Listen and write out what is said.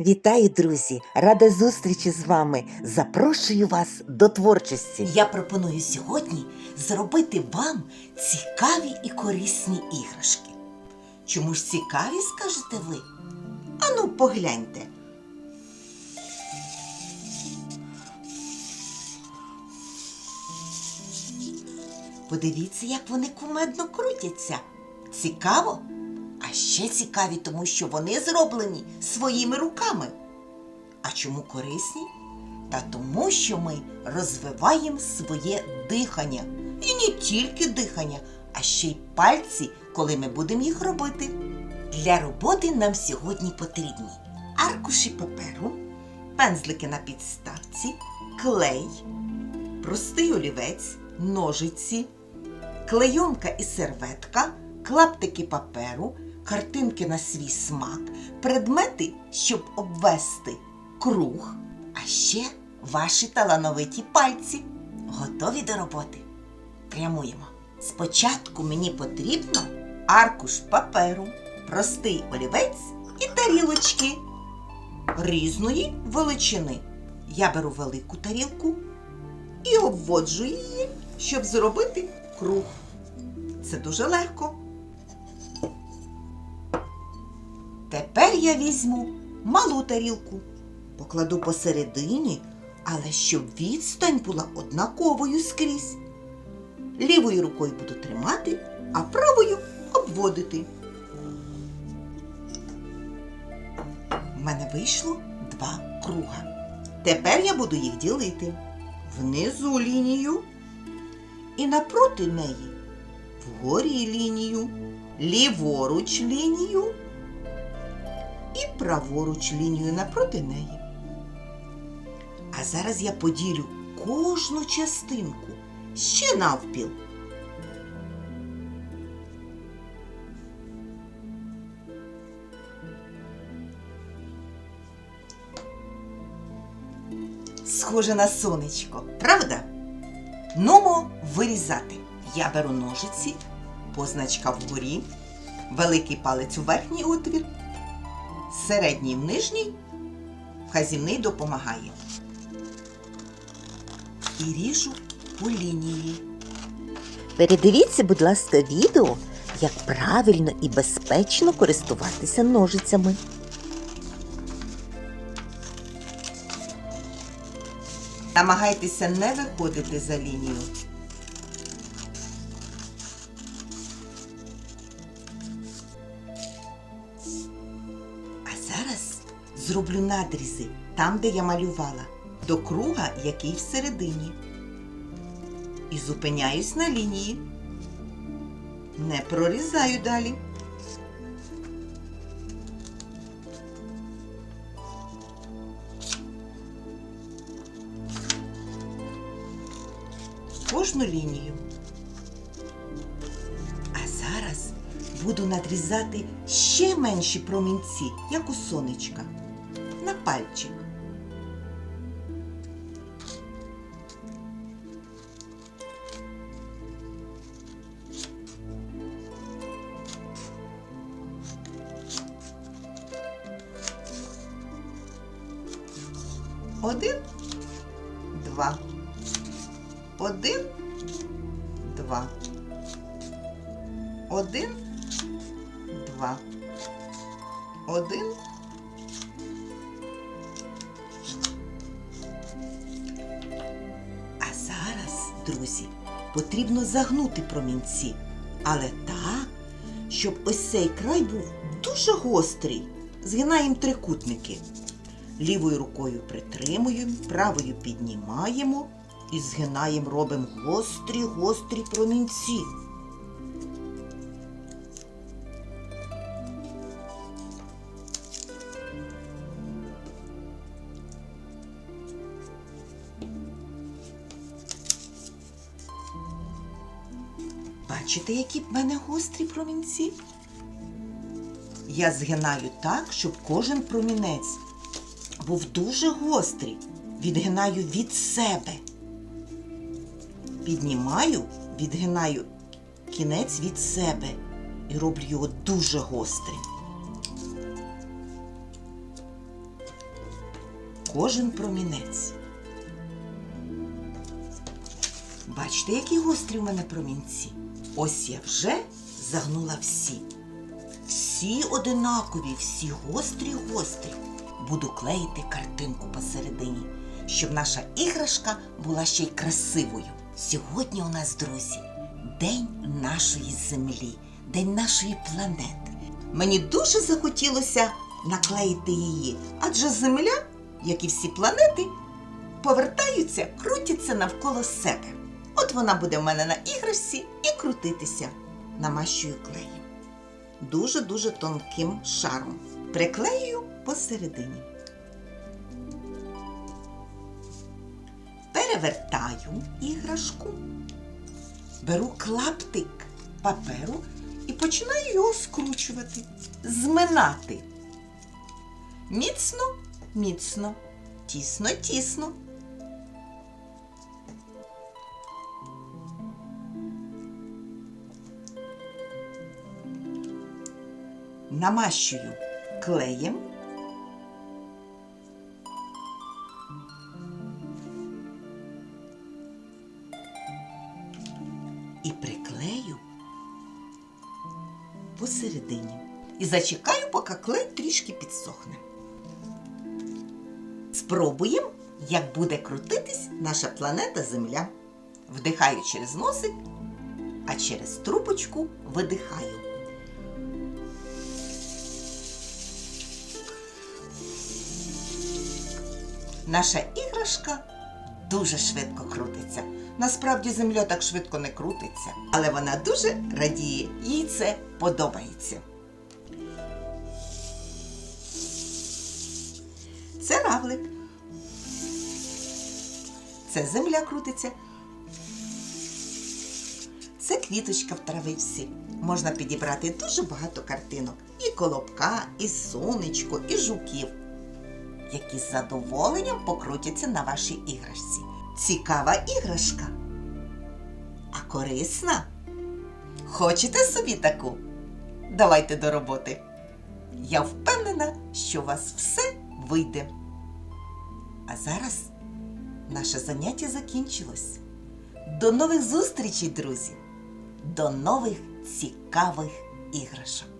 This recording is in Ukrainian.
Вітаю, друзі! Рада зустрічі з вами. Запрошую вас до творчості. Я пропоную сьогодні зробити вам цікаві і корисні іграшки. Чому ж цікаві, скажете ви? Ану, погляньте. Подивіться, як вони кумедно крутяться. Цікаво? Ще цікаві, тому що вони зроблені своїми руками. А чому корисні? Та тому, що ми розвиваємо своє дихання. І не тільки дихання, а ще й пальці, коли ми будемо їх робити. Для роботи нам сьогодні потрібні аркуші паперу, пензлики на підставці, клей, простий олівець, ножиці, клейонка і серветка, клаптики паперу, картинки на свій смак, предмети, щоб обвести круг, а ще ваші талановиті пальці. Готові до роботи? Прямуємо. Спочатку мені потрібно аркуш паперу, простий олівець і тарілочки різної величини. Я беру велику тарілку і обводжу її, щоб зробити круг. Це дуже легко. Тепер я візьму малу тарілку, покладу посередині, але щоб відстань була однаковою скрізь. Лівою рукою буду тримати, а правою обводити. У мене вийшло два круга. Тепер я буду їх ділити внизу лінію і напроти неї вгорі лінію, ліворуч лінію і праворуч лінію напроти неї. А зараз я поділю кожну частинку ще навпіл. Схоже на сонечко, правда? Нумо вирізати. Я беру ножиці, позначка вгорі, великий палець у верхній отвір, середній в нижній, вказівний допомагає. І ріжу по лінії. Передивіться, будь ласка, відео, як правильно і безпечно користуватися ножицями. Намагайтеся не виходити за лінію. Зроблю надрізи там, де я малювала, до круга, який всередині. І зупиняюсь на лінії. Не прорізаю далі. кожну лінію. А зараз буду надрізати ще менші промінці, як у сонечка, на пальчик. Один, два. Один, два. Один, два. Один. Друзі, потрібно загнути промінці, але так, щоб ось цей край був дуже гострий. Згинаємо трикутники. Лівою рукою притримуємо, правою піднімаємо і згинаємо, робимо гострі, гострі промінці. Бачите, які в мене гострі промінці? Я згинаю так, щоб кожен промінець був дуже гострий. Відгинаю від себе. Піднімаю, відгинаю кінець від себе і роблю його дуже гострим. кожен промінець. Бачите, які гострі в мене промінці? Ось я вже загнула всі. Всі одинакові, всі гострі, гострі. Буду клеїти картинку посередині, щоб наша іграшка була ще й красивою. Сьогодні у нас, друзі, День нашої землі, День нашої планети. Мені дуже захотілося наклеїти її, адже Земля, як і всі планети, повертаються, крутяться навколо себе. От вона буде в мене на іграшці і крутитися. Намащую клеєм. Дуже-дуже тонким шаром. Приклею посередині. Перевертаю іграшку. Беру клаптик паперу і починаю його скручувати, зминати. Міцно, міцно, тісно, тісно. Намащую клеєм. І приклею посередині. І зачекаю, поки клей трішки підсохне. Спробуємо, як буде крутитись наша планета Земля. Вдихаю через носик, а через трубочку видихаю. Наша іграшка дуже швидко крутиться. Насправді земля так швидко не крутиться, але вона дуже радіє, їй це подобається. Це равлик. Це земля крутиться. Це квіточка в травичці. Можна підібрати дуже багато картинок. І колобка, і сонечко, і жуків які з задоволенням покрутяться на вашій іграшці. Цікава іграшка. А корисна? Хочете собі таку? Давайте до роботи. Я впевнена, що у вас все вийде. А зараз наше заняття закінчилось. До нових зустрічей, друзі! До нових цікавих іграшок!